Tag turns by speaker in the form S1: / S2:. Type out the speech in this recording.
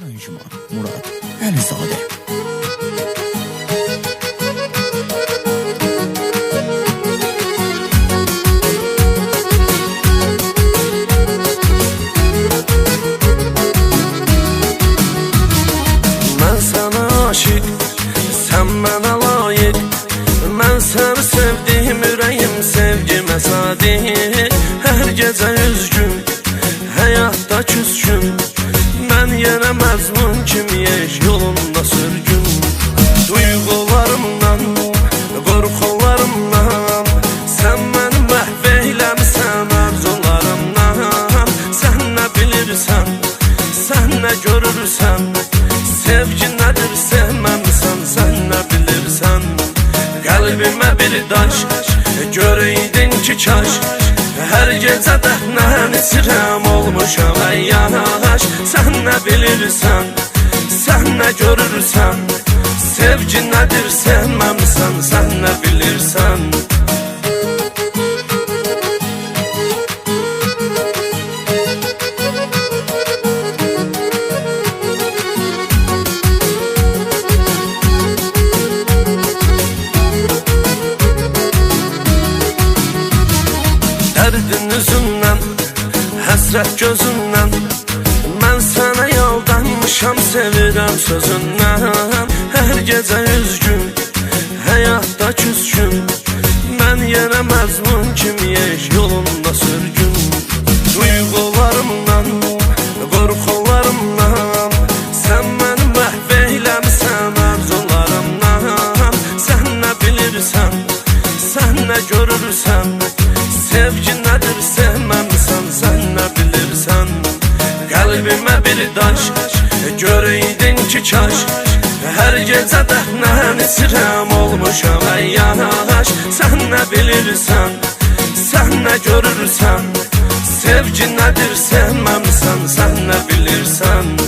S1: Aranjman Murat Əlizade
S2: Mən sənə aşiq, sən mənə layiq Mən səni sevdiyim ürəyim sevgimə sadiq. Hər gecə üzgün, həyatda küskün Yenə məzmun kimiyək yolunda sürgün? Duyğularımdan, qorxularımdan Sən məni məhv eyləmisən arzularımdan. Sən nə bilirsən, sən nə görürsən Sevgi nədir sevməmisən, sən nə bilirsən Qəlbimə bir daş, görəydin ki kaş Hər gecə dəhnən içirəm olmuşam əyyaş Sən nə bilirsən, sən nə görürsən Sevgi nədir sevməmisən, sən nə bilirsən Dərdin üzündən, həsrət gözündən yaldanmışam, sevirəm sözündən Hər gecə üzgün, həyatda küskün. Mən yenə məzmun kimiyək yolunda sürgün. Duyğularımdan, qorxularımdan Sən məni məhv eyləmisən arzularımdan. Sən nə bilirsən, sən nə görürsən Sevgi nədir sevməmisən, cebime bir daş e Göreydin ki kaş Hər gecə dəhnən içirəm olmuşam Ey yanaş. Sən nə bilirsən Sən nə görürsən Sevgi nədir sevməmsən Sən nə bilirsən